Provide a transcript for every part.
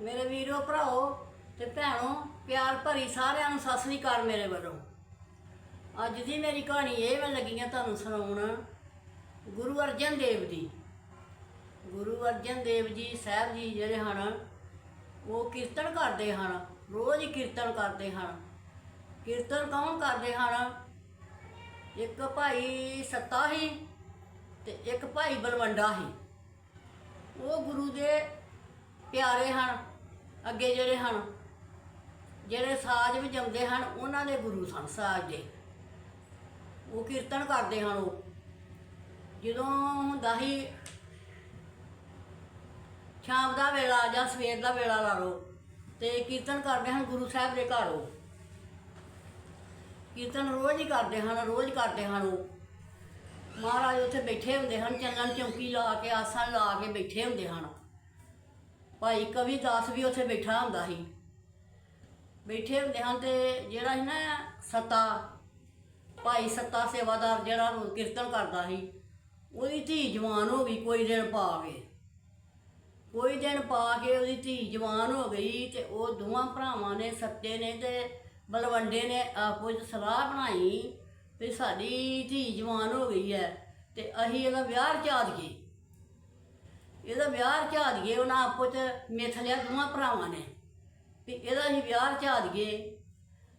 ਮੇਰੇ ਵੀਰੋ, ਭਰਾਓ ਤੇ ਭੈਣੋ, ਪਿਆਰ ਭਰੀ ਸਾਰਿਆਂ ਨੂੰ ਸਤਿ ਸ੍ਰੀ ਅਕਾਲ ਮੇਰੇ ਵੱਲੋਂ। ਅੱਜ ਦੀ ਮੇਰੀ ਕਹਾਣੀ ਇਹ ਮੈਂ ਲੱਗੀ ਆ ਤੁਹਾਨੂੰ ਸੁਣਾਉਣ ਗੁਰੂ ਅਰਜਨ ਦੇਵ ਦੀ। ਗੁਰੂ ਅਰਜਨ ਦੇਵ ਜੀ ਸਾਹਿਬ ਜੀ ਜਿਹੜੇ ਹਨ, ਉਹ ਕੀਰਤਨ ਕਰਦੇ ਹਨ, ਰੋਜ਼ ਕੀਰਤਨ ਕਰਦੇ ਹਨ। ਕੀਰਤਨ ਕੌਣ ਕਰਦੇ ਹਨ? ਇੱਕ ਭਾਈ ਸੱਤਾ ਹੀ ਤੇ ਇੱਕ ਭਾਈ ਬਲਵੰਡਾ ਹੀ ਉਹ ਗੁਰੂ ਦੇ ਪਿਆਰੇ ਹਨ। ਅੱਗੇ ਜਿਹੜੇ ਹਨ, ਜਿਹੜੇ ਸਾਜ਼ ਵਜਾਉਂਦੇ ਹਨ, ਉਹਨਾਂ ਦੇ ਗੁਰੂ ਸਨ ਸਾਜ਼ ਦੇ। ਉਹ ਕੀਰਤਨ ਕਰਦੇ ਹਨ ਉਹ। ਜਦੋਂ ਹੁੰਦਾ ਸੀ, ਸ਼ਾਮ ਦਾ ਵੇਲਾ ਜਾਂ ਸਵੇਰ ਦਾ ਵੇਲਾ ਲਾ ਲਓ, ਤੇ ਕੀਰਤਨ ਕਰਦੇ ਹਨ ਗੁਰੂ ਸਾਹਿਬ ਦੇ ਘਰ ਉਹ। ਕੀਰਤਨ ਰੋਜ਼ ਹੀ ਕਰਦੇ ਹਨ, ਰੋਜ਼ ਕਰਦੇ ਹਨ ਉਹ। ਮਹਾਰਾਜ ਉੱਥੇ ਬੈਠੇ ਹੁੰਦੇ ਹਨ, ਚੰਨਨ ਚੌਂਕੀ ਲਾ ਕੇ, ਆਸਣ ਲਾ ਕੇ ਬੈਠੇ ਹੁੰਦੇ ਹਨ। ਭਾਈ ਕਵੀਦਾਸ ਵੀ ਉੱਥੇ ਬੈਠਾ ਹੁੰਦਾ ਸੀ। ਬੈਠੇ ਹੁੰਦੇ ਹਨ ਤੇ ਜਿਹੜਾ ਸੀ ਨਾ ਸੱਤਾ, ਭਾਈ ਸੱਤਾ ਸੇਵਾਦਾਰ ਜਿਹੜਾ ਉਹ ਕੀਰਤਨ ਕਰਦਾ ਸੀ, ਉਹਦੀ ਧੀ ਜਵਾਨ ਹੋ ਗਈ, ਕੋਈ ਦਿਨ ਪਾ ਕੇ। ਕੋਈ ਦਿਨ ਪਾ ਕੇ ਉਹਦੀ ਧੀ ਜਵਾਨ ਹੋ ਗਈ ਤੇ ਉਹ ਦੋਵਾਂ ਭਰਾਵਾਂ ਨੇ, ਸੱਤੇ ਨੇ ਤੇ ਬਲਵੰਡੇ ਨੇ ਆਪੋ ਵਿੱਚ ਸਲਾਹ ਬਣਾਈ ਵੀ ਸਾਡੀ ਧੀ ਜਵਾਨ ਹੋ ਗਈ ਹੈ ਤੇ ਅਸੀਂ ਇਹਦਾ ਵਿਆਹ ਰਚਾ ਦਈਏ। ਇਹਦਾ ਵਿਆਹ ਰਚਾ ਦਈਏ ਉਹਨਾਂ ਆਪੋ ਚ ਮਿੱਥ ਲਿਆ ਦੋਵਾਂ ਭਰਾਵਾਂ ਨੇ। ਵੀ ਇਹਦਾ ਅਸੀਂ ਵਿਆਹ ਰਚਾ ਦਈਏ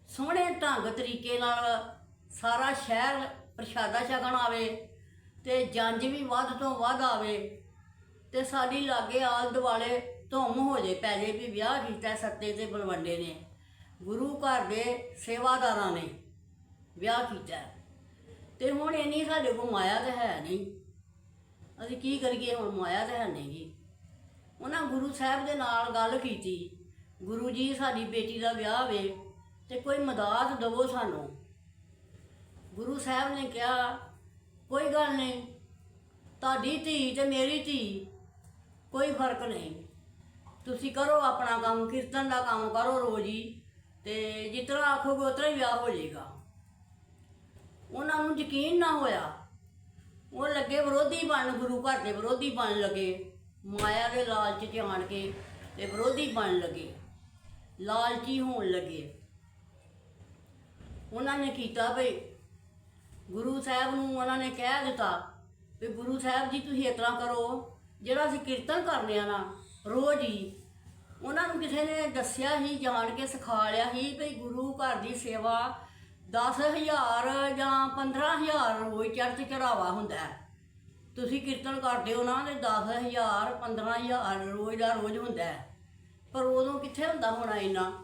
ਸੋਹਣੇ ਢੰਗ ਤਰੀਕੇ ਨਾਲ ਸਾਰਾ ਸ਼ਹਿਰ ਪ੍ਰਸ਼ਾਦਾ ਛਕਣ ਆਵੇ ਤੇ ਜੰਜ ਵੀ ਵੱਧ ਤੋਂ ਵੱਧ ਆਵੇ ਤੇ ਸਾਡੀ ਲਾਗੇ ਆਲ ਦੁਆਲੇ ਧੁੰਮ ਹੋ ਜੇ ਪੈ ਜੇ ਵੀ ਵਿਆਹ ਕੀਤਾ ਸੱਤੇ ਤੇ ਬਲਵੰਡੇ ਨੇ। ਗੁਰੂ ਘਰ ਦੇ ਸੇਵਾਦਾਰਾਂ ਨੇ ਵਿਆਹ ਕੀਤਾ। ਤੇ ਹੁਣ ਇੰਨੀ ਸਾਡੇ ਕੋਲ ਮਾਇਆ ਤਾਂ ਹੈ ਨਹੀਂ। ਅਸੀਂ ਕੀ ਕਰੀਏ ਹੁਣ ਮਾਇਆ ਤਾਂ ਹੈ ਨਹੀਂ ਜੀ ਉਹਨਾਂ ਗੁਰੂ ਸਾਹਿਬ ਦੇ ਨਾਲ ਗੱਲ ਕੀਤੀ। ਗੁਰੂ ਜੀ ਸਾਡੀ ਬੇਟੀ ਦਾ ਵਿਆਹ ਵੇ ਤੇ ਕੋਈ ਮਦਦ ਦਵੋ ਸਾਨੂੰ। ਗੁਰੂ ਸਾਹਿਬ ਨੇ ਕਿਹਾ, ਕੋਈ ਗੱਲ ਨਹੀਂ, ਤੁਹਾਡੀ ਧੀ ਤੇ ਮੇਰੀ ਧੀ, ਕੋਈ ਫ਼ਰਕ ਨਹੀਂ। ਤੁਸੀਂ ਕਰੋ ਆਪਣਾ ਕੰਮ, ਕੀਰਤਨ ਦਾ ਕੰਮ ਕਰੋ ਰੋਜ਼ ਹੀ ਤੇ ਜਿਤਨਾ ਆਖੋਗੇ ਉਤਨਾ ਹੀ ਵਿਆਹ ਹੋ ਜਾਏਗਾ। ਉਹਨਾਂ ਨੂੰ ਯਕੀਨ ਨਾ ਹੋਇਆ ਉਹ ਲੱਗੇ ਵਿਰੋਧੀ ਬਣ, ਗੁਰੂ ਘਰ ਦੇ ਵਿਰੋਧੀ ਬਣ ਲੱਗੇ। ਮਾਇਆ ਦੇ ਲਾਲਚ 'ਚ ਆਣ ਕੇ ਤੇ ਵਿਰੋਧੀ ਬਣ ਲੱਗੇ। ਲਾਲਚੀ ਹੋਣ ਲੱਗੇ। ਉਹਨਾਂ ਨੇ ਕੀਤਾ ਭਈ ਗੁਰੂ ਸਾਹਿਬ ਨੂੰ ਉਹਨਾਂ ਨੇ ਕਹਿ ਦਿੱਤਾ ਵੀ ਗੁਰੂ ਸਾਹਿਬ ਜੀ ਤੁਸੀਂ ਇਸ ਤਰ੍ਹਾਂ ਕਰੋ, ਜਿਹੜਾ ਅਸੀਂ ਕੀਰਤਨ ਕਰਨੇ ਆ ਨਾ, ਰੋਜ਼ ਹੀ, ਉਹਨਾਂ ਨੂੰ ਕਿਸੇ ਨੇ ਦੱਸਿਆ ਹੀ, ਜਾਣ ਕੇ ਸਿਖਾ ਲਿਆ ਹੀ ਵੀ ਗੁਰੂ ਘਰ ਦੀ ਸੇਵਾ 10000 ਜਾਂ 15000 ਰੋਜ਼ ਚੜ੍ਹ ਚੜਾਵਾ ਹੁੰਦਾ ਹੈ। ਤੁਸੀਂ ਕੀਰਤਨ ਕਰਦੇ ਹੋ ਨਾ ਤੇ 10000 15000 ਰੋਜ਼ ਦਾ ਰੋਜ਼ ਹੁੰਦਾ ਹੈ। ਪਰ ਉਦੋਂ ਕਿੱਥੇ ਹੁੰਦਾ ਹੋਣਾ ਇੰਨਾ?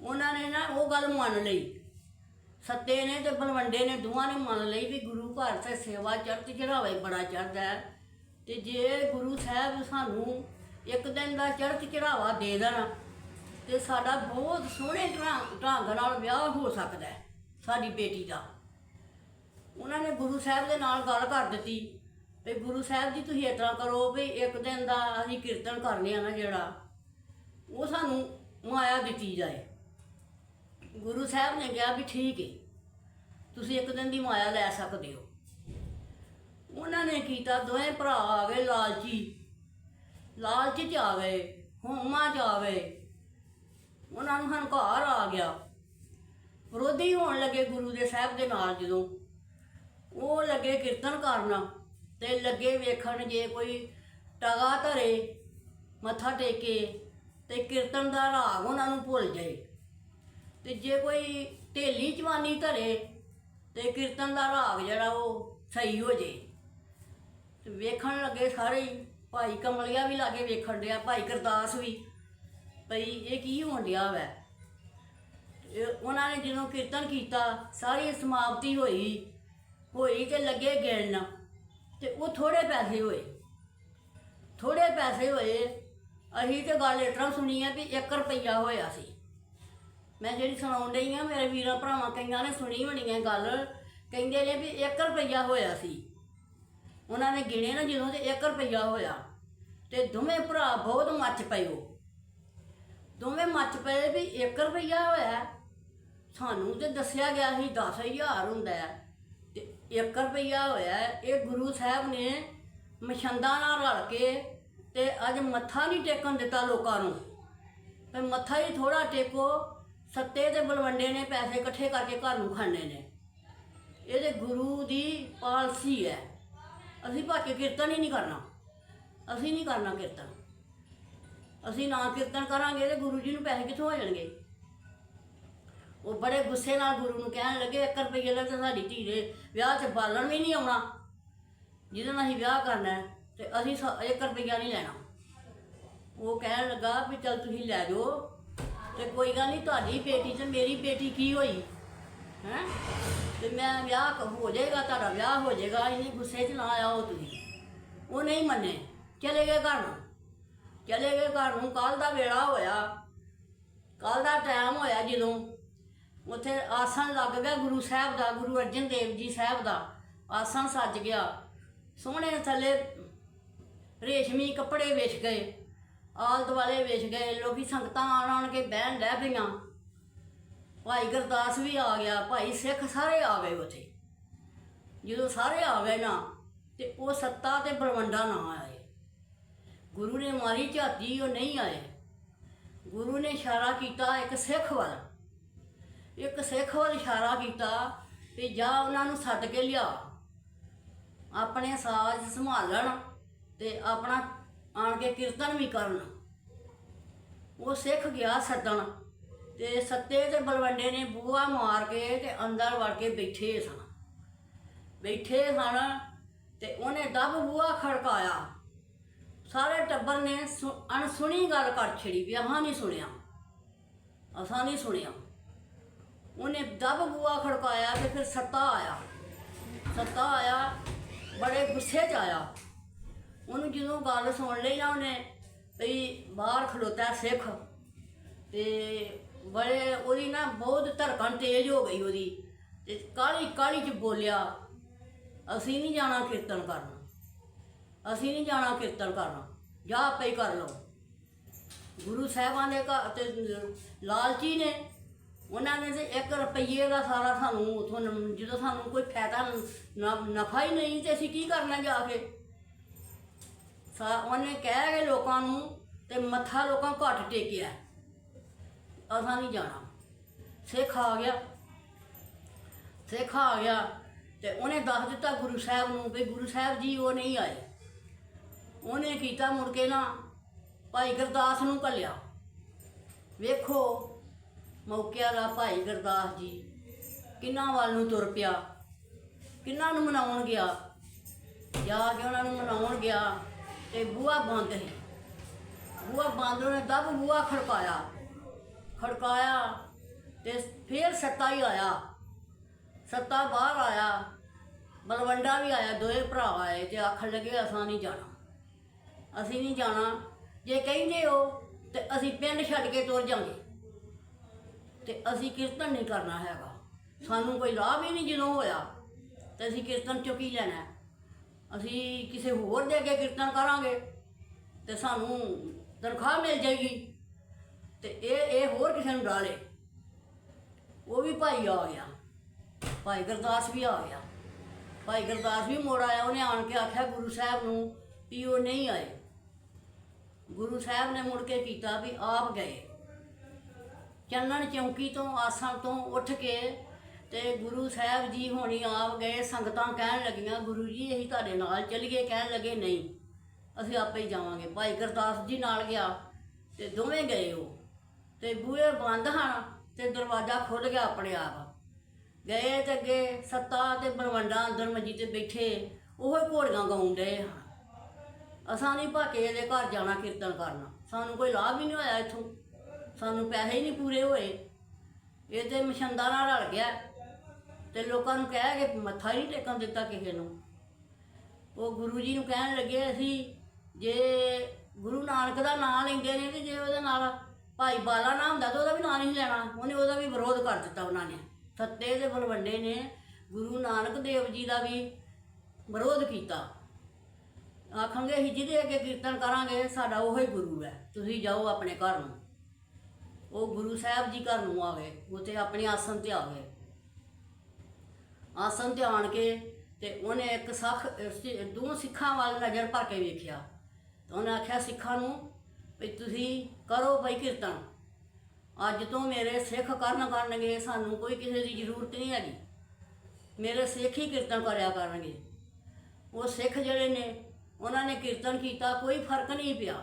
ਉਹਨਾਂ ਨੇ ਨਾ ਉਹ ਗੱਲ ਮੰਨ ਲਈ। ਸੱਤੇ ਨੇ ਤੇ ਬਲਵੰਡੇ ਨੇ ਦੋਵਾਂ ਨੇ ਮੰਨ ਲਈ ਵੀ ਗੁਰੂ ਘਰ ਤੇ ਸੇਵਾ ਚੜ੍ਹਤ ਚੜਾਵੇ ਬੜਾ ਚੜ੍ਹਦਾ ਹੈ। ਤੇ ਜੇ ਗੁਰੂ ਸਾਹਿਬ ਸਾਨੂੰ ਇੱਕ ਦਿਨ ਦਾ ਚੜ੍ਹਤ ਚੜਾਵਾ ਦੇ ਦੇਣ ਤੇ ਸਾਡਾ ਬਹੁਤ ਸੋਹਣੇ ਢੰਗ ਢੰਗ ਨਾਲ ਵਿਆਹ ਹੋ ਸਕਦਾ ਹੈ, ਸਾਡੀ ਬੇਟੀ ਦਾ। ਉਹਨਾਂ ਨੇ ਗੁਰੂ ਸਾਹਿਬ ਦੇ ਨਾਲ ਗੱਲ ਕਰ ਦਿੱਤੀ ਵੀ ਗੁਰੂ ਸਾਹਿਬ ਜੀ ਤੁਸੀਂ ਇਸ ਤਰ੍ਹਾਂ ਕਰੋ ਵੀ ਇੱਕ ਦਿਨ ਦਾ ਅਸੀਂ ਕੀਰਤਨ ਕਰਨੇ ਆ ਨਾ ਜਿਹੜਾ, ਉਹ ਸਾਨੂੰ ਮਾਇਆ ਦਿੱਤੀ ਜਾਏ। ਗੁਰੂ ਸਾਹਿਬ ਨੇ ਕਿਹਾ ਵੀ ਠੀਕ ਹੈ ਤੁਸੀਂ ਇੱਕ ਦਿਨ ਦੀ ਮਾਇਆ ਲੈ ਸਕਦੇ ਹੋ। ਉਹਨਾਂ ਨੇ ਕੀਤਾ, ਦੋਵੇਂ ਭਰਾ ਆ ਗਏ ਲਾਲਚੀ, ਲਾਲਚ ਚ ਆ ਗਏ, ਹੋਮਾਂ ਚ ਆ ਗਏ। ਉਹਨਾਂ ਨੂੰ ਹੰਕਾਰ ਆ ਗਿਆ। ਵਿਰੋਧੀ ਹੋਣ ਲੱਗੇ ਗੁਰੂ ਦੇ ਸਾਹਿਬ ਦੇ ਨਾਲ ਜਦੋਂ। ਉਹ ਲੱਗੇ ਕੀਰਤਨ ਕਰਨ ਤੇ ਲੱਗੇ ਵੇਖਣ ਜੇ ਕੋਈ ਟਗਾ ਧਰੇ, ਮੱਥਾ ਟੇਕੇ ਤੇ ਕੀਰਤਨ ਦਾ ਰਾਗ ਉਹਨਾਂ ਨੂੰ ਭੁੱਲ ਜਾਏ। ਤੇ ਜੇ ਕੋਈ ਢੇਲੀ ਜਵਾਨੀ ਧਰੇ ਤੇ ਕੀਰਤਨ ਦਾ ਰਾਗ ਜਿਹੜਾ ਉਹ ਸਹੀ ਹੋ ਜੇ ਤੇ ਵੇਖਣ ਲੱਗੇ ਸਾਰੇ ਹੀ, ਭਾਈ ਕਮਲਿਆ ਵੀ ਲਾਗੇ ਵੇਖਣ ਡਿਆ, ਭਾਈ ਕਰਦਾਸ ਵੀ। ਭਈ ਇਹ ਕੀ ਹੋਣ ਡਿਆ ਵੈ? ਇਹ ਉਹਨਾਂ ਨੇ ਜਦੋਂ ਕੀਰਤਨ ਕੀਤਾ, ਸਾਰੀ ਸਮਾਪਤੀ ਹੋਈ। ਹੋਈ ਤੇ ਲੱਗੇ ਗਿਣਨ ਤੇ ਉਹ ਥੋੜੇ ਪੈਸੇ ਹੋਏ। ਥੋੜੇ ਪੈਸੇ ਹੋਏ। ਅਸੀਂ ਤੇ ਗੱਲ ਇਸ ਤਰ੍ਹਾਂ ਸੁਣੀ ਆ ਵੀ 1 ਰੁਪਈਆ ਹੋਇਆ ਸੀ। ਮੈਂ ਜਿਹੜੀ ਸੁਣਾਉਣ ਡਈ ਆ, ਮੇਰੇ ਵੀਰਾਂ ਭਰਾਵਾਂ ਕਈਆਂ ਨੇ ਸੁਣੀ ਹੋਣੀ ਹੈ ਗੱਲ, ਕਹਿੰਦੇ ਨੇ ਵੀ 1 ਰੁਪਈਆ ਹੋਇਆ ਸੀ। ਉਹਨਾਂ ਨੇ ਗਿਣੇ ਨਾ ਜਦੋਂ ਤੇ 1 ਰੁਪਈਆ ਹੋਇਆ। ਤੇ ਦੋਵੇਂ ਭਰਾ ਬਹੁਤ ਮੱਚ ਪਏ ਉਹ। ਦੋਵੇਂ ਮੱਚ ਪਏ ਵੀ 1 ਰੁਪਈਆ ਹੋਇਆ। ਸਾਨੂੰ ਤੇ ਦੱਸਿਆ ਗਿਆ ਸੀ 10000 ਹੁੰਦਾ ਹੈ। ਤੇ 1 ਰੁਪਈਆ ਹੋਇਆ ਇਹ ਗੁਰੂ ਸਾਹਿਬ ਨੇ ਮਛੰਦਾਂ ਨਾਲ ਰਲ ਕੇ ਤੇ ਅੱਜ ਮੱਥਾ ਨਹੀਂ ਟੇਕਣ ਦਿੱਤਾ ਲੋਕਾਂ ਨੂੰ। ਤੇ ਮੱਥਾ ਹੀ ਥੋੜਾ ਟੇਕੋ, ਸੱਤੇ ਤੇ ਬਲਵੰਡੇ ਨੇ ਪੈਸੇ ਇਕੱਠੇ ਕਰਕੇ ਘਰ ਨੂੰ ਖਾਣੇ ਨੇ। ਇਹਦੇ ਗੁਰੂ ਦੀ ਪਾਲਸੀ ਹੈ। ਅਸੀਂ ਭਾਕੇ ਕੀਰਤਨ ਹੀ ਨਹੀਂ ਕਰਨਾ। ਅਸੀਂ ਨਹੀਂ ਕਰਨਾ ਕੀਰਤਨ। ਅਸੀਂ ਨਾ ਕੀਰਤਨ ਕਰਾਂਗੇ ਤੇ ਗੁਰੂ ਜੀ ਨੂੰ ਪੈਸੇ ਕਿੱਥੋਂ ਆ ਜਾਣਗੇ? ਉਹ ਬੜੇ ਗੁੱਸੇ ਨਾਲ ਗੁਰੂ ਨੂੰ ਕਹਿਣ ਲੱਗੇ 1 ਰੁਪਈਏ ਦਾ ਤਾਂ ਸਾਡੀ ਧੀ ਦੇ ਵਿਆਹ 'ਚ ਬਾਲਣ ਵੀ ਨਹੀਂ ਆਉਣਾ। ਜਿਹਦੇ ਨਾਲ ਅਸੀਂ ਵਿਆਹ ਕਰਨਾ ਹੈ, ਤੇ ਅਸੀਂ 1 ਰੁਪਈਆ ਨਹੀਂ ਲੈਣਾ। ਉਹ ਕਹਿਣ ਲੱਗਾ ਵੀ ਚਲ ਤੁਸੀਂ ਲੈ ਜਾਓ। ਤੇ ਕੋਈ ਗੱਲ ਨਹੀਂ ਤੁਹਾਡੀ ਬੇਟੀ ਤੇ ਮੇਰੀ ਬੇਟੀ ਕੀ ਹੋਈ? ਹੈ? ਤੇ ਮੈਂ ਵਿਆਹ ਕ- ਹੋ ਜਾਏਗਾ ਤੁਹਾਡਾ ਵਿਆਹ ਹੋ ਜਾਏਗਾ ਇਹਨੇ ਗੁੱਸੇ 'ਚ ਨਾ ਆਓ ਤੁਸੀਂ। ਉਹ ਨਹੀਂ ਮੰਨੇ। ਚਲੇ ਗਏ ਘਰ। ਨੂੰ ਚਲੇ ਗਏ ਘਰ ਨੂੰ ਕੱਲ ਦਾ ਵੇਲਾ ਹੋਇਆ। ਕੱਲ ਦਾ ਟਾਈਮ ਹੋਇਆ ਜਦੋਂ। ਉੱਥੇ ਆਸਣ ਲੱਗ ਗਿਆ ਗੁਰੂ ਸਾਹਿਬ ਦਾ, ਗੁਰੂ ਅਰਜਨ ਦੇਵ ਜੀ ਸਾਹਿਬ ਦਾ। ਆਸਣ ਸੱਜ ਗਿਆ। ਸੋਹਣੇ ਥੱਲੇ ਰੇਸ਼ਮੀ ਕੱਪੜੇ ਵਿਛ ਗਏ। ਆਲ ਦੁਆਲੇ ਵਿਛ ਗਏ। ਲੋਕੀ ਸੰਗਤਾਂ ਆਣ ਆਣ ਕੇ ਬਹਿਣ ਲੈ ਪਈਆਂ। ਭਾਈ ਗੁਰਦਾਸ ਵੀ ਆ ਗਿਆ। ਭਾਈ ਸਿੱਖ ਸਾਰੇ ਆ ਗਏ ਉੱਥੇ। ਜਦੋਂ ਸਾਰੇ ਆ ਗਏ ਨਾ, ਤੇ ਉਹ ਸੱਤਾ ਤੇ ਬਰਵੰਡਾ ਨਾ ਆਏ ਗੁਰੂ ਨੇ ਮਾਰੀ ਝਾਤੀ, ਉਹ ਨਹੀਂ ਆਏ। ਗੁਰੂ ਨੇ ਇਸ਼ਾਰਾ ਕੀਤਾ ਇੱਕ ਸਿੱਖ ਵੱਲ। ਇੱਕ ਸਿੱਖ ਵੱਲ ਇਸ਼ਾਰਾ ਕੀਤਾ ਤੇ ਜਾ ਉਹਨਾਂ ਨੂੰ ਸੱਦ ਕੇ ਲਿਆ। ਆਪਣੇ ਸਾਜ਼ ਸੰਭਾਲਣ ਤੇ ਆਪਣਾ ਆਣ ਕੇ ਕੀਰਤਨ ਵੀ ਕਰਨ। ਉਹ ਸਿੱਖ ਗਿਆ ਸੱਦਣ ਤੇ ਸੱਤੇ ਤੇ ਬਲਵੰਡੇ ਨੇ ਬੂਹਾ ਮਾਰ ਕੇ ਤੇ ਅੰਦਰ ਵੜ ਕੇ ਬੈਠੇ ਸਨ। ਬੈਠੇ ਸਨ ਤੇ ਉਹਨੇ ਦਬ ਬੂਹਾ ਖੜਕਾਇਆ। ਸਾਰੇ ਟੱਬਰ ਨੇ ਸੁ- ਅਣਸੁਣੀ ਗੱਲ ਕਰ ਛੜੀ ਵੀ ਆਹਾਂ ਨਹੀਂ ਸੁਣਿਆ। ਅਸਾਂ ਨਹੀਂ ਸੁਣਿਆ। ਉਹਨੇ ਦਬ ਬੂਆ ਖੜਕਾਇਆ ਤੇ ਫਿਰ ਸੱਤਾ ਆਇਆ। ਸੱਤਾ ਆਇਆ, ਬੜੇ ਗੁੱਸੇ 'ਚ ਆਇਆ। ਉਹਨੂੰ ਜਦੋਂ ਗੱਲ ਸੁਣ ਲਈ ਨਾ ਉਹਨੇ ਵੀ ਬਾਹਰ ਖਲੋਤਾ ਸਿੱਖ ਤੇ ਬੜੇ ਉਹਦੀ ਨਾ ਬਹੁਤ ਧੜਕਣ ਤੇਜ਼ ਹੋ ਗਈ ਉਹਦੀ ਤੇ ਕਾਲੀ ਕਾਲੀ 'ਚ ਬੋਲਿਆ, ਅਸੀਂ ਨਹੀਂ ਜਾਣਾ ਕੀਰਤਨ ਕਰਨ। ਅਸੀਂ ਨਹੀਂ ਜਾਣਾ ਕੀਰਤਨ ਕਰਨਾ। ਜਾ ਆਪੇ ਹੀ ਕਰ ਲਓ। ਗੁਰੂ ਸਾਹਿਬਾਂ ਦੇ ਘਰ ਤੇ ਲਾਲਚੀ ਨੇ। ਉਹਨਾਂ ਨੇ ਤੇ 1 ਰੁਪਈਏ ਦਾ ਸਾਰਾ ਸਾਨੂੰ ਉਥੋਂ ਜਦੋਂ ਸਾਨੂੰ ਕੋਈ ਫਾਇਦਾ ਨਫਾ ਹੀ ਨਹੀਂ ਤੇ ਅਸੀਂ ਕੀ ਕਰਨਾ ਜਾ ਕੇ? ਸਾ, ਉਹਨੇ ਕਹਿ ਕੇ ਲੋਕਾਂ ਨੂੰ ਤੇ ਮੱਥਾ ਲੋਕਾਂ ਘੱਟ ਟੇਕਿਆ। ਅਸਾਂ ਨਹੀਂ ਜਾਣਾ। ਸਿੱਖ ਆ ਗਿਆ। ਸਿੱਖ ਆ ਗਿਆ ਤੇ ਉਹਨੇ ਦੱਸ ਦਿੱਤਾ ਗੁਰੂ ਸਾਹਿਬ ਨੂੰ ਵੀ ਗੁਰੂ ਸਾਹਿਬ ਜੀ ਉਹ ਨਹੀਂ ਆਏ। ਉਹਨੇ ਕੀਤਾ ਮੁੜ ਕੇ ਨਾ, ਭਾਈ ਗੁਰਦਾਸ ਨੂੰ ਕੱਲਿਆ ਵੇਖੋ, ਮੌਕਿਆ ਦਾ ਭਾਈ ਗੁਰਦਾਸ ਜੀ ਕਿੰਨਾ ਵੱਲ ਨੂੰ ਤੁਰ ਪਿਆ, ਕਿੰਨਾ ਨੂੰ ਮਨਾਉਣ ਗਿਆ। ਜਾ ਕੇ ਉਹਨਾਂ ਨੂੰ ਮਨਾਉਣ ਗਿਆ ਤੇ ਬੂਹਾ ਬੰਦ ਹੈ ਬੂਹਾ ਬੰਦ, ਉਹਨੇ ਦਬ ਬੂਹਾ ਖੜਕਾਇਆ। ਖੜਕਾਇਆ ਤੇ ਫੇਰ ਸੱਤਾ ਹੀ ਆਇਆ। ਸੱਤਾ ਬਾਹਰ ਆਇਆ, ਬਲਵੰਡਾ ਵੀ ਆਇਆ ਦੋਏ ਭਰਾ ਆਏ ਤੇ ਆਖਣ ਲੱਗੇ, ਅਸਾਂ ਨਹੀਂ ਜਾਣਾ। ਅਸੀਂ ਨਹੀਂ ਜਾਣਾ। ਜੇ ਕਹਿੰਦੇ ਹੋ, ਤੇ ਅਸੀਂ ਪਿੰਡ ਛੱਡ ਕੇ ਤੁਰ ਜਾਂਗੇ। ਤੇ ਅਸੀਂ ਕੀਰਤਨ ਨਹੀਂ ਕਰਨਾ ਹੈਗਾ। ਸਾਨੂੰ ਕੋਈ ਲਾਭ ਹੀ ਨਹੀਂ ਜਦੋਂ ਹੋਇਆ, ਤੇ ਅਸੀਂ ਕੀਰਤਨ ਚੁੱਕੀ ਕੀ ਲੈਣਾ ਅਸੀਂ ਕਿਸੇ ਹੋਰ ਦੇ ਅੱਗੇ ਕੀਰਤਨ ਕਰਾਂਗੇ, ਤੇ ਸਾਨੂੰ ਤਨਖਾਹ ਮਿਲ ਜਾਏਗੀ। ਤੇ ਇਹ ਇਹ ਹੋਰ ਕਿਸੇ ਨੂੰ ਡਾਲੇ। ਉਹ ਵੀ ਭਾਈ ਆ ਗਿਆ। ਭਾਈ ਗੁਰਦਾਸ ਵੀ ਆ ਗਿਆ। ਭਾਈ ਗੁਰਦਾਸ ਵੀ ਮੋੜ ਆਇਆ। ਉਹਨੇ ਆਣ ਕੇ ਆਖਿਆ ਗੁਰੂ ਸਾਹਿਬ ਨੂੰ ਵੀ ਉਹ ਨਹੀਂ ਆਏ। ਗੁਰੂ ਸਾਹਿਬ ਨੇ ਮੁੜ ਕੇ ਕੀਤਾ ਵੀ ਆਪ ਗਏ। ਚੰਨਣ ਚੌਂਕੀ ਤੋਂ, ਆਸਣ ਤੋਂ ਉੱਠ ਕੇ ਤੇ ਗੁਰੂ ਸਾਹਿਬ ਜੀ ਹੋਣੀ ਆਪ ਗਏ, ਸੰਗਤਾਂ ਕਹਿਣ ਲੱਗੀਆਂ, ਗੁਰੂ ਜੀ, ਅਸੀਂ ਤੁਹਾਡੇ ਨਾਲ ਚੱਲੀਏ। ਕਹਿਣ ਲੱਗੇ, ਨਹੀਂ, ਅਸੀਂ ਆਪੇ ਹੀ ਜਾਵਾਂਗੇ। ਭਾਈ ਗੁਰਦਾਸ ਜੀ ਨਾਲ ਗਿਆ ਤੇ ਦੋਵੇਂ ਗਏ ਉਹ। ਤੇ ਬੂਹੇ ਬੰਦ ਹਨ ਤੇ ਦਰਵਾਜ਼ਾ ਖੁੱਲ ਗਿਆ ਆਪਣੇ ਆਪ। ਗਏ ਤੇ ਅੱਗੇ ਸੱਤਾ ਤੇ ਬਰਵੰਡਾ ਅੰਦਰ ਮੰਜੀ ਤੇ ਬੈਠੇ, ਉਹ ਘੋੜੀਆਂ ਗਾਉਂਦੇ ਹਨ। ਅਸਾਂ ਨਹੀਂ ਭਾਕੇ ਇਹਦੇ ਘਰ ਜਾਣਾ, ਕੀਰਤਨ ਕਰਨਾ। ਸਾਨੂੰ ਕੋਈ ਲਾਭ ਹੀ ਨਹੀਂ ਹੋਇਆ ਇੱਥੋਂ। ਸਾਨੂੰ ਪੈਸੇ ਹੀ ਨਹੀਂ ਪੂਰੇ ਹੋਏ। ਇਹ ਤੇ ਮਸ਼ੰਦਾ ਨਾਲ ਰਲ ਗਿਆ। ਤੇ ਲੋਕਾਂ ਨੂੰ ਕਹਿ ਕੇ ਮੱਥਾ ਹੀ ਨਹੀਂ ਟੇਕਣ ਦਿੱਤਾ ਕਿਸੇ ਨੂੰ। ਉਹ ਗੁਰੂ ਜੀ ਨੂੰ ਕਹਿਣ ਲੱਗੇ ਅਸੀਂ ਜੇ ਗੁਰੂ ਨਾਨਕ ਦਾ ਨਾਮ ਲੈਂਦੇ ਨੇ ਤੇ ਜੇ ਉਹਦੇ ਨਾਲ ਭਾਈ ਬਾਲਾ ਨਾਮ ਹੁੰਦਾ, ਤਾਂ ਉਹਦਾ ਵੀ ਨਾਂ ਨਹੀਂ ਲੈਣਾ। ਉਹਨੇ ਉਹਦਾ ਵੀ ਵਿਰੋਧ ਕਰ ਦਿੱਤਾ ਉਹਨਾਂ ਨੇ। ਸੱਤੇ ਦੇ ਬਲਵੰਡੇ ਨੇ ਗੁਰੂ ਨਾਨਕ ਦੇਵ ਜੀ ਦਾ ਵੀ ਵਿਰੋਧ ਕੀਤਾ। ਆਖਾਂਗੇ ਅਸੀਂ ਜਿਹਦੇ ਅੱਗੇ ਕੀਰਤਨ ਕਰਾਂਗੇ, ਸਾਡਾ ਉਹ ਹੀ ਗੁਰੂ ਹੈ। ਤੁਸੀਂ ਜਾਓ ਆਪਣੇ ਘਰ ਨੂੰ। ਉਹ ਗੁਰੂ ਸਾਹਿਬ ਜੀ ਘਰ ਨੂੰ ਆ ਗਏ ਉੱਥੇ ਆਪਣੇ ਆਸਣ ਤੇ ਆ ਗਏ ਆਸਣ ਤੇ ਆਣ ਕੇ ਤੇ ਉਹਨੇ ਇੱਕ ਸਖ ਦੋ ਸਿੱਖਾਂ ਵੱਲ ਨਜ਼ਰ ਭਰ ਕੇ ਵੇਖਿਆ। ਉਹਨੇ ਆਖਿਆ, ਸਿੱਖਾਂ ਨੂੰ ਵੀ ਤੁਸੀਂ ਕਰੋ ਭਾਈ ਕੀਰਤਨ। ਅੱਜ ਤੋਂ ਮੇਰੇ ਸਿੱਖ ਕਰਨ ਕਰਨਗੇ, ਸਾਨੂੰ ਕੋਈ ਕਿਸੇ ਦੀ ਜ਼ਰੂਰਤ ਨਹੀਂ ਹੈਗੀ। ਮੇਰੇ ਸਿੱਖ ਹੀ ਕੀਰਤਨ ਕਰਿਆ ਕਰਨਗੇ। ਉਹ ਸਿੱਖ ਜਿਹੜੇ ਨੇ ਉਹਨਾਂ ਨੇ ਕੀਰਤਨ ਕੀਤਾ, ਕੋਈ ਫ਼ਰਕ ਨਹੀਂ ਪਿਆ।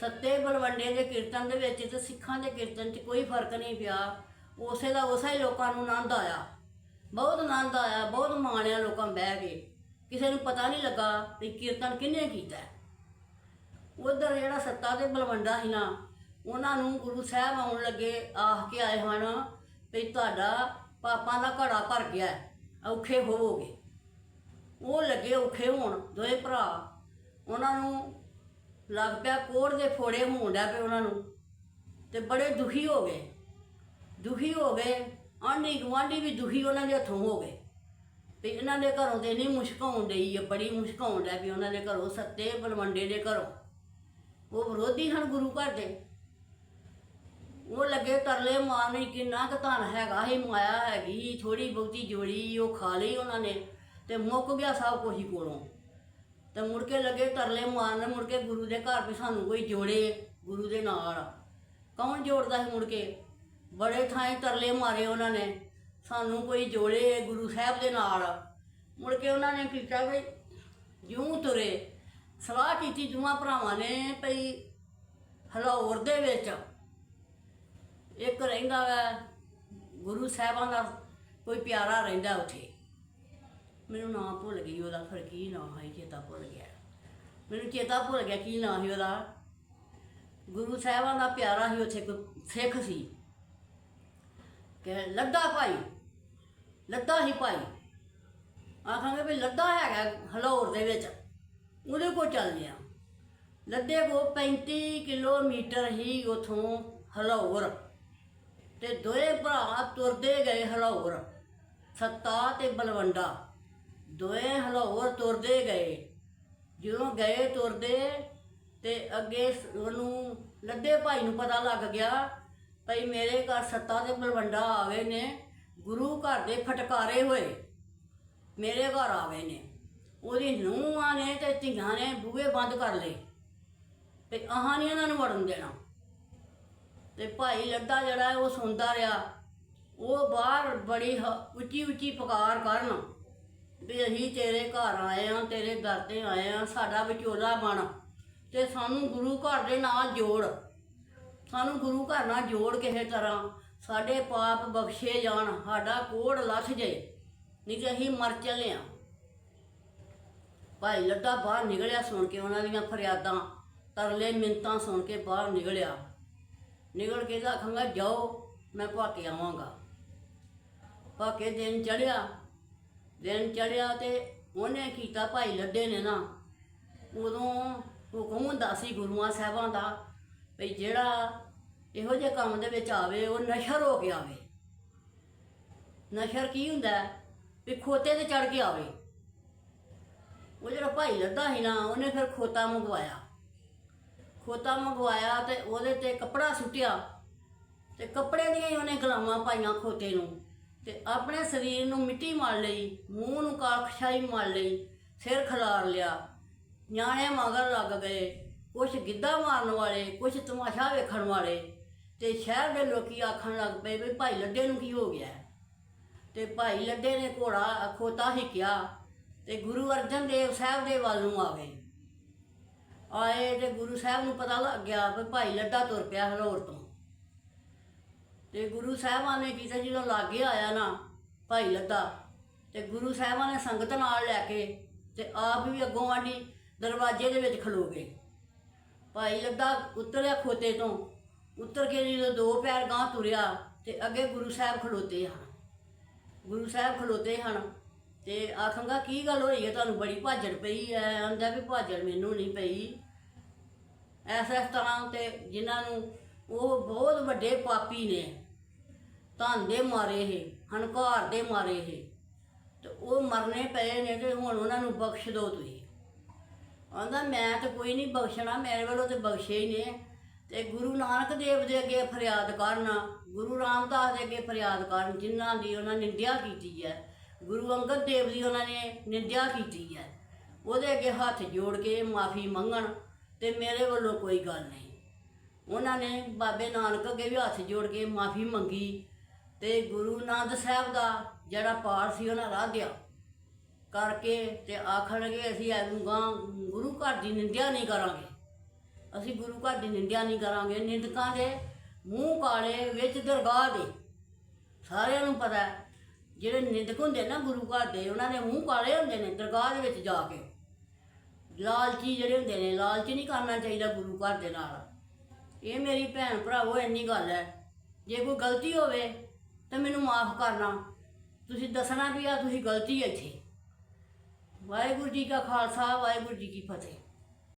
ਸੱਤੇ ਬਲਵੰਡੇ ਦੇ ਕੀਰਤਨ ਦੇ ਵਿੱਚ ਤੇ ਸਿੱਖਾਂ ਦੇ ਕੀਰਤਨ 'ਚ ਕੋਈ ਫ਼ਰਕ ਨਹੀਂ ਪਿਆ। ਉਸੇ ਦਾ ਉਸੇ ਹੀ ਲੋਕਾਂ ਨੂੰ ਆਨੰਦ ਆਇਆ। ਬਹੁਤ ਆਨੰਦ ਆਇਆ, ਬਹੁਤ ਮਾਣਿਆ ਲੋਕਾਂ ਬਹਿ ਕੇ। ਕਿਸੇ ਨੂੰ ਪਤਾ ਨਹੀਂ ਲੱਗਾ ਵੀ ਕੀਰਤਨ ਕਿੰਨੇ ਕੀਤਾ ਹੈ। ਉਧਰ ਜਿਹੜਾ ਸੱਤਾ ਤੇ ਬਲਵੰਡਾ ਸੀ ਨਾ, ਉਹਨਾਂ ਨੂੰ ਗੁਰੂ ਸਾਹਿਬ ਆਉਣ ਲੱਗੇ, ਆਖ ਕੇ ਆਏ ਹਨ ਵੀ ਤੁਹਾਡਾ ਪਾਪਾਂ ਦਾ ਘੜਾ ਭਰ ਗਿਆ ਔਖੇ ਹੋਵੋਗੇ। ਉਹ ਲੱਗੇ ਔਖੇ ਹੋਣ ਦੋਏ ਭਰਾ। ਉਹਨਾਂ ਨੂੰ ਲੱਗ ਪਿਆ ਕੋੜ ਦੇ ਫੋੜੇ ਹੋਣ ਡਿਆ ਪਏ ਉਹਨਾਂ ਨੂੰ। ਤੇ ਬੜੇ ਦੁਖੀ ਹੋ ਗਏ। ਦੁਖੀ ਹੋ ਗਏ, ਆਂਢੀ ਗੁਆਂਢੀ ਵੀ ਦੁਖੀ ਉਹਨਾਂ ਦੇ ਹੱਥੋਂ ਹੋ ਗਏ। ਵੀ ਇਹਨਾਂ ਦੇ ਘਰੋਂ ਤੇ ਨਹੀਂ ਮੁਸ਼ਕ ਆਉਣ ਡਈ ਹੈ ਬੜੀ ਮੁਸ਼ਕ ਆਉਣ ਡਿਆ ਵੀ ਉਹਨਾਂ ਦੇ ਘਰੋਂ ਸੱਤੇ ਬਲਵੰਡੇ ਦੇ ਘਰੋਂ। ਉਹ ਵਿਰੋਧੀ ਹਨ ਗੁਰੂ ਘਰ ਦੇ। ਉਹ ਲੱਗੇ ਤਰਲੇ ਮਾਰਨੇ, ਕਿੰਨਾ ਕੁ ਧਨ ਹੈਗਾ ਹੀ ਮਾਇਆ ਹੈਗੀ ਥੋੜੀ ਬਹੁਤੀ ਜੋੜੀ ਉਹ ਖਾ ਲਈ ਉਹਨਾਂ ਨੇ। ਤੇ ਮੁੱਕ ਗਿਆ ਸਭ ਕੁਝ ਹੀ ਕੋਲੋਂ। ਤੇ ਮੁੜ ਕੇ ਲੱਗੇ ਤਰਲੇ ਮਾਰਨ ਮੁੜ ਕੇ ਗੁਰੂ ਦੇ ਘਰ ਵੀ ਸਾਨੂੰ ਕੋਈ ਜੋੜੇ ਗੁਰੂ ਦੇ ਨਾਲ। ਕੌਣ ਜੋੜਦਾ ਸੀ ਮੁੜ ਕੇ? ਬੜੇ ਥਾਂ ਤਰਲੇ ਮਾਰੇ ਉਹਨਾਂ ਨੇ। ਸਾਨੂੰ ਕੋਈ ਜੋੜੇ ਗੁਰੂ ਸਾਹਿਬ ਦੇ ਨਾਲ। ਮੁੜ ਕੇ ਉਹਨਾਂ ਨੇ ਕੀਤਾ ਵੀ ਜਿਉਂ ਤੁਰੇ। ਸਲਾਹ ਕੀਤੀ ਦੋਵਾਂ ਭਰਾਵਾਂ ਨੇ ਭਈ ਹਲਾਉਰ ਦੇ ਵਿੱਚ ਇੱਕ ਰਹਿੰਦਾ ਵਾ, ਗੁਰੂ ਸਾਹਿਬਾਂ ਦਾ ਕੋਈ ਪਿਆਰਾ ਰਹਿੰਦਾ ਉੱਥੇ। ਮੈਨੂੰ ਨਾਂ ਭੁੱਲ ਗਈ ਉਹਦਾ, ਫਿਰ ਕੀ ਨਾਂ ਹੈ ਚੇਤਾ ਭੁੱਲ ਗਿਆ। ਮੈਨੂੰ ਚੇਤਾ ਭੁੱਲ ਗਿਆ ਕੀ ਨਾਂ ਸੀ ਉਹਦਾ। ਗੁਰੂ ਸਾਹਿਬਾਂ ਦਾ ਪਿਆਰਾ ਸੀ ਉੱਥੇ ਕੋਈ ਸਿੱਖ ਸੀ। ਕਿ ਲੱਦਾ ਭਾਈ, ਲੱਦਾ ਹੀ ਭਾਈ। ਆਖਾਂਗੇ ਵੀ ਲੱਦਾ ਹੈਗਾ ਹਲੌਰ ਦੇ ਵਿੱਚ, ਉਹਦੇ ਕੋਲ ਚੱਲਦੇ ਆ ਲੱਦੇ ਕੋ 35 ਕਿਲੋਮੀਟਰ ਹੀ ਉਥੋਂ ਹਲੌਰ। ਤੇ ਦੋਏ ਭਰਾ ਤੁਰਦੇ ਗਏ ਹਲੌਰ, ਸੱਤਾ ਤੇ ਬਲਵੰਡਾ। ਦੋਵੇਂ ਹਲੋਰ ਤੁਰਦੇ ਗਏ। ਜਦੋਂ ਗਏ ਤੁਰਦੇ ਤੇ ਅੱਗੇ ਉਹਨੂੰ ਲੱਦੇ ਭਾਈ ਨੂੰ ਪਤਾ ਲੱਗ ਗਿਆ ਭਈ ਮੇਰੇ ਘਰ ਸੱਤਾ ਦੇ ਬਲਵੰਡਾ ਆਵੇ ਨੇ, ਗੁਰੂ ਘਰ ਦੇ ਫਟਕਾਰੇ ਹੋਏ, ਮੇਰੇ ਘਰ ਆ ਗਏ ਨੇ। ਉਹਦੀ ਨੂੰਹਾਂ ਨੇ ਤੇ ਧੀਆਂ ਨੇ ਬੂਹੇ ਬੰਦ ਕਰ ਲਏ ਤੇ ਆਹਾਂ ਨਹੀਂ ਉਹਨਾਂ ਨੂੰ ਵੜਨ ਦੇਣਾ। ਤੇ ਭਾਈ ਲੱਦਾ ਜਿਹੜਾ ਉਹ ਸੁਣਦਾ ਰਿਹਾ, ਉਹ ਬਾਹਰ ਬੜੀ ਹ- ਉੱਚੀ ਉੱਚੀ ਪੁਕਾਰ ਕਰਨ ਵੀ ਅਸੀਂ ਤੇਰੇ ਘਰ ਆਏ ਆ, ਤੇਰੇ ਦਰ ਤੇ ਆਏ ਆ, ਸਾਡਾ ਵਿਚੋਲਾ ਬਣ ਤੇ ਸਾਨੂੰ ਗੁਰੂ ਘਰ ਦੇ ਨਾਲ ਜੋੜ। ਸਾਨੂੰ ਗੁਰੂ ਘਰ ਨਾਲ ਜੋੜ ਕਿਸੇ ਤਰ੍ਹਾਂ। ਸਾਡੇ ਪਾਪ ਬਖਸ਼ੇ ਜਾਣ, ਸਾਡਾ ਕੋੜ ਲੱਥ ਜੇ। ਨਹੀਂ ਤੇ ਅਸੀਂ ਮਰ ਚੱਲੇ ਆ। ਭਾਈ ਲੱਡਾ ਬਾਹਰ ਨਿਕਲਿਆ ਸੁਣ ਕੇ ਉਹਨਾਂ ਦੀਆਂ ਫਰਿਆਦਾਂ। ਤਰਲੇ ਮਿੰਤਾਂ ਸੁਣ ਕੇ ਬਾਹਰ ਨਿਕਲਿਆ। ਨਿਕਲ ਕੇ ਤਾਂ ਆਖਾਂਗਾ ਜਾਓ, ਮੈਂ ਭਾਕੇ ਆਵਾਂਗਾ। ਭਾਕੇ ਦਿਨ ਚੜਿਆ ਦਿਨ ਚੜਿਆ ਤੇ ਉਹਨੇ ਕੀਤਾ ਭਾਈ ਲੱਡੇ ਨੇ ਨਾ। ਉਦੋਂ ਹੁਕਮ ਹੁੰਦਾ ਸੀ ਗੁਰੂਆਂ ਸਾਹਿਬਾਂ ਦਾ ਵੀ ਜਿਹੜਾ ਇਹੋ ਜਿਹੇ ਕੰਮ ਦੇ ਵਿੱਚ ਆਵੇ, ਉਹ ਨਸ਼ਰ ਹੋ ਕੇ ਆਵੇ। ਨਸ਼ਰ ਕੀ ਹੁੰਦਾ? ਵੀ ਖੋਤੇ ਤੇ ਚੜ ਕੇ ਆਵੇ। ਉਹ ਜਿਹੜਾ ਭਾਈ ਲੱਦਾ ਸੀ ਨਾ, ਉਹਨੇ ਫਿਰ ਖੋਤਾ ਮੰਗਵਾਇਆ। ਖੋਤਾ ਮੰਗਵਾਇਆ ਤੇ ਉਹਦੇ ਤੇ ਕੱਪੜਾ ਸੁੱਟਿਆ। ਤੇ ਕੱਪੜੇ ਦੀਆਂ ਹੀ ਉਹਨੇ ਗੁਲਾਮਾਂ ਪਾਈਆਂ ਖੋਤੇ ਨੂੰ। ਤੇ ਆਪਣੇ ਸਰੀਰ ਨੂੰ ਮਿੱਟੀ ਮਲ ਲਈ, ਮੂੰਹ ਨੂੰ ਕਾਲਖਸ਼ਾਈ ਮਲ ਲਈ, ਸਿਰ ਖਿਲਾਰ ਲਿਆ। ਨਿਆਣੇ ਮਗਰ ਲੱਗ ਗਏ। ਕੁਛ ਗਿੱਧਾ ਮਾਰਨ ਵਾਲੇ, ਕੁਛ ਤਮਾਸ਼ਾ ਵੇਖਣ ਵਾਲੇ। ਤੇ ਸ਼ਹਿਰ ਦੇ ਲੋਕੀ ਆਖਣ ਲੱਗ ਪਏ ਵੀ ਭਾਈ ਲੱਡੇ ਨੂੰ ਕੀ ਹੋ ਗਿਆ? ਹੈ? ਤੇ ਭਾਈ ਲੱਡੇ ਨੇ ਘੋੜਾ ਖੋਤਾ ਹਿੱਕਿਆ ਤੇ ਗੁਰੂ ਅਰਜਨ ਦੇਵ ਸਾਹਿਬ ਦੇ ਵੱਲ ਨੂੰ ਆ ਗਏ। ਆਏ ਤੇ ਗੁਰੂ ਸਾਹਿਬ ਨੂੰ ਪਤਾ ਲੱਗ ਗਿਆ ਵੀ ਭਾਈ ਲੱਡਾ ਤੁਰ ਪਿਆ ਹਲੌਰ ਤੋਂ। ਤੇ ਗੁਰੂ ਸਾਹਿਬਾਨ ਨੇ ਕੀਤਾ ਜਦੋਂ ਲਾਗੇ ਆਇਆ ਨਾ ਭਾਈ ਲੱਦਾ, ਤੇ ਗੁਰੂ ਸਾਹਿਬਾਂ ਨੇ ਸੰਗਤ ਨਾਲ ਲੈ ਕੇ ਤੇ ਆਪ ਵੀ ਅੱਗੋਂ ਆਂਡੀ ਦਰਵਾਜ਼ੇ ਦੇ ਵਿੱਚ ਖਲੋ ਗਏ। ਭਾਈ ਲੱਦਾ ਉਤਰਿਆ ਖੋਤੇ ਤੋਂ, ਉਤਰ ਕੇ ਜਦੋਂ ਦੋ ਪੈਰ ਗਾਂ ਤੁਰਿਆ ਤੇ ਅੱਗੇ ਗੁਰੂ ਸਾਹਿਬ ਖਲੋਤੇ ਹਨ। ਗੁਰੂ ਸਾਹਿਬ ਖਲੋਤੇ ਹਨ ਤੇ ਆਖਾਂਗਾ ਕੀ ਗੱਲ ਹੋਈ ਹੈ? ਤੁਹਾਨੂੰ ਬੜੀ ਭਾਜੜ ਪਈ ਐ ਆਂਦਾ ਵੀ, ਭਾਜੜ ਮੈਨੂੰ ਨਹੀਂ ਪਈ। ਐਸ ਐਸ ਤਰ੍ਹਾਂ ਤੇ ਜਿਨ੍ਹਾਂ ਨੂੰ ਉਹ ਬਹੁਤ ਵੱਡੇ ਪਾਪੀ ਨੇ। ਧਨ ਦੇ ਮਾਰੇ ਇਹ ਹਨਕਾਰ ਦੇ ਮਾਰੇ ਇਹ। ਤੇ ਉਹ ਮਰਨੇ ਪਏ ਨੇ ਤੇ ਹੁਣ ਉਹਨਾਂ ਨੂੰ ਬਖਸ਼ ਦਿਓ ਤੁਸੀਂ। ਆਂਦਾ ਮੈਂ ਤਾਂ ਕੋਈ ਨਹੀਂ ਬਖਸ਼ਣਾ, ਮੇਰੇ ਵੱਲੋਂ ਤੇ ਬਖਸ਼ੇ ਹੀ ਨੇ। ਤੇ ਗੁਰੂ ਨਾਨਕ ਦੇਵ ਦੇ ਅੱਗੇ ਫਰਿਆਦ ਕਰਨ, ਗੁਰੂ ਰਾਮਦਾਸ ਦੇ ਅੱਗੇ ਫਰਿਆਦ ਕਰਨ, ਜਿਨ੍ਹਾਂ ਦੀ ਉਹਨਾਂ ਨਿੰਦਿਆ ਕੀਤੀ ਹੈ। ਗੁਰੂ ਅੰਗਦ ਦੇਵ ਦੀ ਉਹਨਾਂ ਨੇ ਨਿੰਦਿਆ ਕੀਤੀ ਹੈ। ਉਹਦੇ ਅੱਗੇ ਹੱਥ ਜੋੜ ਕੇ ਮਾਫੀ ਮੰਗਣ, ਤੇ ਮੇਰੇ ਵੱਲੋਂ ਕੋਈ ਗੱਲ ਨਹੀਂ। ਉਹਨਾਂ ਨੇ ਬਾਬੇ ਨਾਨਕ ਅੱਗੇ ਵੀ ਹੱਥ ਜੋੜ ਕੇ ਮਾਫੀ ਮੰਗੀ ਤੇ ਗੁਰੂ ਨਾਨਕ ਸਾਹਿਬ ਦਾ ਜਿਹੜਾ ਪਾਠ ਸੀ ਉਹਨਾਂ ਰਾਧਿਆ ਕਰਕੇ ਤੇ ਆਖਣਗੇ ਅਸੀਂ ਐਨੂੰਗਾ ਗੁਰੂ ਘਰ ਦੀ ਨਿੰਦਿਆ ਨਹੀਂ ਕਰਾਂਗੇ। ਅਸੀਂ ਗੁਰੂ ਘਰ ਦੀ ਨਿੰਦਿਆ ਨਹੀਂ ਕਰਾਂਗੇ। ਨਿੰਦਕਾਂ ਦੇ ਮੂੰਹ ਕਾਲੇ ਵਿੱਚ ਦਰਗਾਹ ਦੇ। ਸਾਰਿਆਂ ਨੂੰ ਪਤਾ ਜਿਹੜੇ ਨਿੰਦਕ ਹੁੰਦੇ ਨਾ ਗੁਰੂ ਘਰ ਦੇ, ਉਹਨਾਂ ਦੇ ਮੂੰਹ ਕਾਲੇ ਹੁੰਦੇ ਨੇ ਦਰਗਾਹ ਦੇ ਵਿੱਚ ਜਾ ਕੇ। ਲਾਲਚੀ ਜਿਹੜੇ ਹੁੰਦੇ ਨੇ, ਲਾਲਚੀ ਨਹੀਂ ਕਰਨਾ ਚਾਹੀਦਾ ਗੁਰੂ ਘਰ ਦੇ ਨਾਲ। ਇਹ ਮੇਰੀ ਭੈਣ ਭਰਾਵੋ, ਇੰਨੀ ਗੱਲ ਹੈ। ਜੇ ਕੋਈ ਗਲਤੀ ਹੋਵੇ ਤਾਂ ਮੈਨੂੰ ਮਾਫ ਕਰਨਾ ਤੁਸੀਂ ਦੱਸਣਾ ਵੀ ਆ, ਤੁਸੀਂ ਗਲਤੀ ਹੈ ਇੱਥੇ। ਵਾਹਿਗੁਰੂ ਜੀ ਕਾ ਖਾਲਸਾ, ਵਾਹਿਗੁਰੂ ਜੀ ਕੀ ਫਤਿਹ।